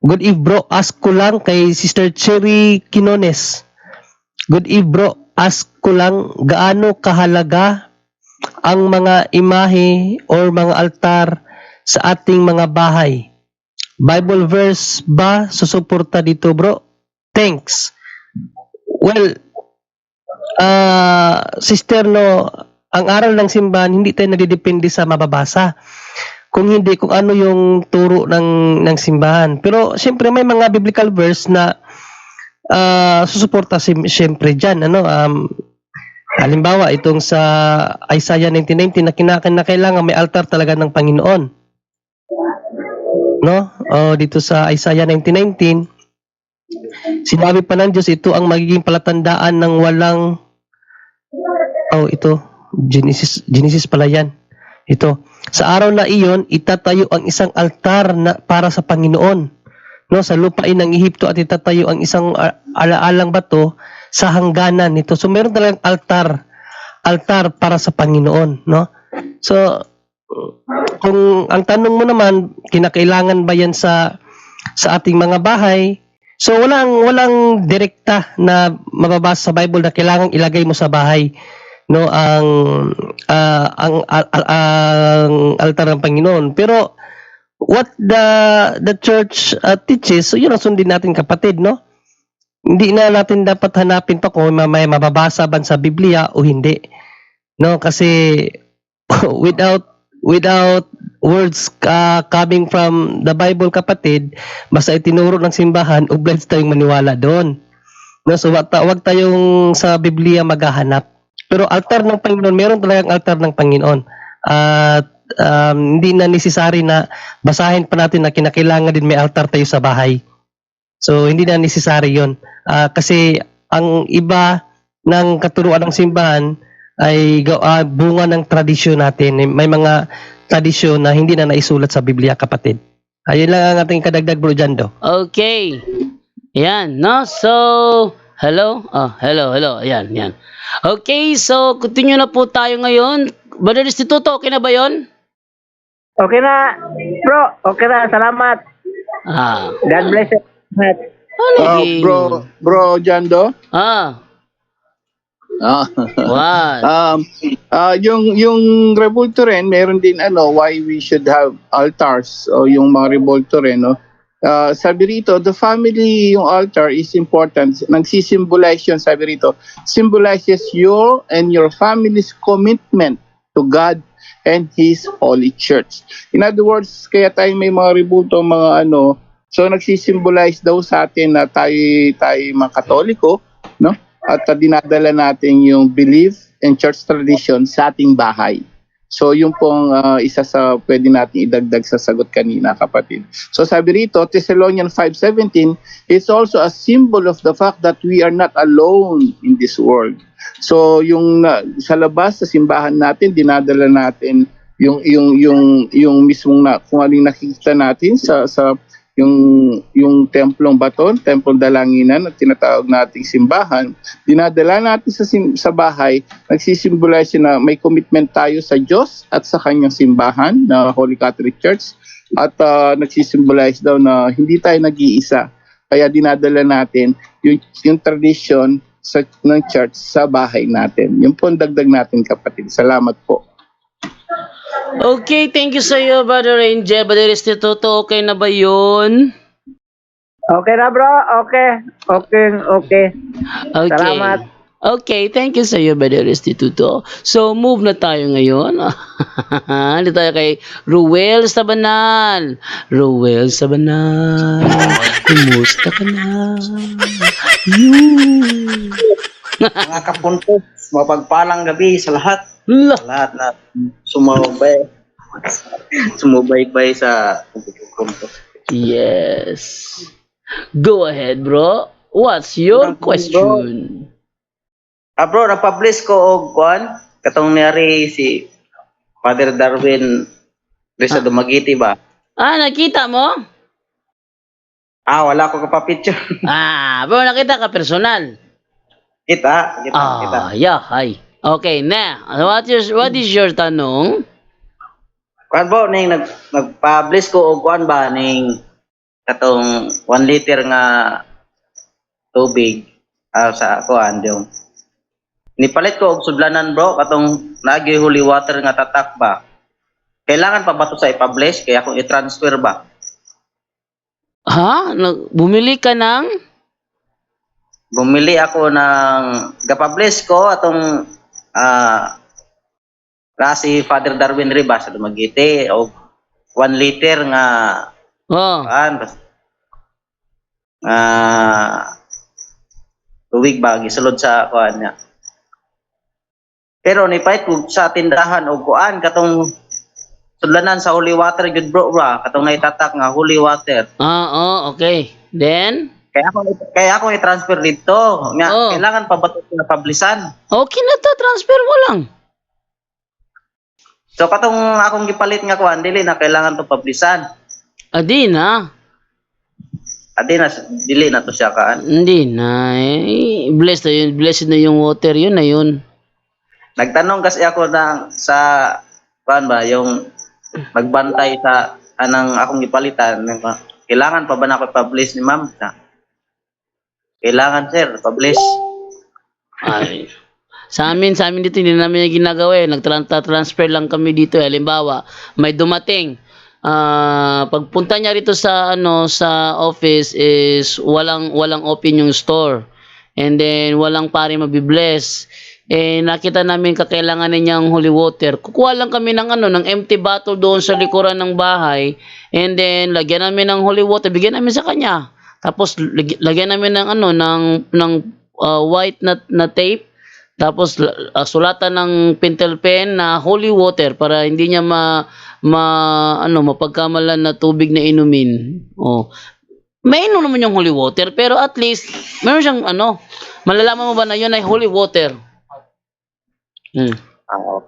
Good eve bro, ask ko lang kay Sister Cherry Quinones. Good eve bro, ask ko lang gaano kahalaga ang mga imahe or mga altar sa ating mga bahay. Bible verse ba susuporta dito bro? Thanks. Well, ah sister no, ang aral ng simbahan hindi tayo nadidepende sa mababasa. Kung hindi kung ano yung turo ng ng simbahan. Pero siyempre may mga biblical verse na ah susuporta si siyempre diyan ano um halimbawa itong sa Isaiah 19:19 na kinakailangan may altar talaga ng Panginoon. No? O dito sa Isaiah 19:19 Sinabi pa ng Diyos, ito ang magiging palatandaan ng walang Oh, ito. Genesis Genesis pala 'yan. Ito. Sa araw na iyon, itatayo ang isang altar na para sa Panginoon. No, sa lupain ng Ehipto at itatayo ang isang alaalang bato sa hangganan nito. So meron talagang altar altar para sa Panginoon, no? So kung ang tanong mo naman, kinakailangan ba 'yan sa sa ating mga bahay? So walang walang direkta na mababasa sa Bible na kailangang ilagay mo sa bahay no ang ah, ang al- ang altar ng Panginoon. Pero what the the church uh, teaches, so yun ang sundin natin kapatid, no? Hindi na natin dapat hanapin pa kung may, mababasa ba sa Biblia o hindi. No, kasi without without words uh, coming from the Bible kapatid, basta itinuro ng simbahan, obliged tayong maniwala doon. No, so wag, wag tayong sa Biblia maghahanap. Pero altar ng Panginoon, meron talagang altar ng Panginoon. At um, hindi na necessary na basahin pa natin na kinakailangan din may altar tayo sa bahay. So hindi na necessary 'yon. Ah, kasi ang iba ng katuruan ng simbahan ay ah, bunga ng tradisyon natin. May mga tradisyon na hindi na naisulat sa Biblia, kapatid. Ayun lang ang ating kadagdag, Bro Jando. Okay. Yan, no? So, hello? Oh, hello, hello. Ayan, yan. Okay, so continue na po tayo ngayon. Brother Instituto, okay na ba yon? Okay na, bro. Okay na. Salamat. Ah. God bless you. Ano Ah, yung- bro, bro Jando. Ah, Ah. what? um, ah, yung yung revolto rin, meron din ano why we should have altars o yung mga revolto rin, no. Ah, sabi rito, the family, yung altar is important. Nagsisimbolize yun, sabi rito, symbolizes your and your family's commitment to God and His Holy Church. In other words, kaya tayo may mga rebulto, mga ano, so nagsisimbolize daw sa atin na tayo, tayo mga katoliko, no? At uh, dinadala natin yung belief and church tradition sa ating bahay. So yung pong uh, isa sa pwede natin idagdag sa sagot kanina kapatid. So sabi rito, Thessalonians 5.17, it's also a symbol of the fact that we are not alone in this world. So yung uh, sa labas sa simbahan natin, dinadala natin yung yung yung yung mismong na, kung ano yung nakikita natin sa sa yung yung templong baton, templong dalanginan at tinatawag nating simbahan, dinadala natin sa sim- sa bahay, nagsisimbolize na may commitment tayo sa Diyos at sa kanyang simbahan na Holy Catholic Church at uh, nagsisimbolize daw na hindi tayo nag-iisa. Kaya dinadala natin yung, yung tradition sa, ng church sa bahay natin. Yung po ang dagdag natin kapatid. Salamat po. Okay, thank you sa iyo, Brother Angel. Brother Instituto, okay na ba yun? Okay na, bro. Okay. Okay. Okay. Okay. Salamat. Okay, thank you sa iyo, Brother Instituto. So, move na tayo ngayon. Hindi tayo kay Ruel Sabanal. Ruel Sabanal. Kumusta ka na? You. Mga kapunto, mapagpalang gabi sa lahat. La. Sa lahat na sumabay. Sumubaybay sa punto. Yes. Go ahead, bro. What's your Bro. question? Ah bro, nagpa-bless ko og kwan. Katong niyari si Father Darwin Risa Dumagiti ba? Ah, nakita mo? Ah, wala ko kapapicture. Ah, bro, nakita ka personal. Kita, kita, kita. Ah, yeah, hi. Okay, na. What is, what is your tanong? Kwan bro, ning nag, nagpa-bless ko og kwan ba ning katong 1 liter nga tubig ah, sa kuan yung nipalit ko og sudlanan bro katong nagi holy water nga tatak ba kailangan pa ba to sa i-publish kaya akong i-transfer ba Ha? Bumili ka ng? Bumili ako ng gapublish ko atong ah na si Father Darwin Ribas sa Dumaguete o 1 liter nga Oh. bas ah tuwig ba gisulod sa kuan niya pero ni pait ko sa tindahan og kuan katong sudlanan sa holy water gud bro ba katong naitatak nga holy water Ah, oh, okay. Then? Kaya ako kaya ako i-transfer dito nga Oh. kailangan pa ba ito na publisan Okay na to, transfer mo lang. so katong akong gipalit nga kuan dili na kailangan to publisan Adi na. adi na dili na to siya kaan Hindi na. Eh, blessed na yun. Blessed na yung water. Yun na yun. Nagtanong kasi ako na sa kuan ba yung magbantay sa anang akong gipalitan kailangan pa ba na ako publish ni ma'am na kailangan sir publish Ay. Sa amin, sa amin dito, hindi namin yung ginagawa eh. Nagtra-transfer lang kami dito. Eh. Halimbawa, may dumating. Ah, pagpunta niya rito sa ano sa office is walang walang open yung store. And then walang pare mabibless. Eh nakita namin kakailangan niya ng holy water. Kukuha lang kami ng ano ng empty bottle doon sa likuran ng bahay. And then lagyan namin ng holy water, bigyan namin sa kanya. Tapos lag- lagyan namin ng ano ng ng uh, white na, na tape tapos uh, sulatan ng pentel pen na holy water para hindi niya ma, ma ano mapagkamalan na tubig na inumin. Oh. May inom naman yung holy water pero at least meron siyang ano malalaman mo ba na yun ay holy water. Hmm. Ah,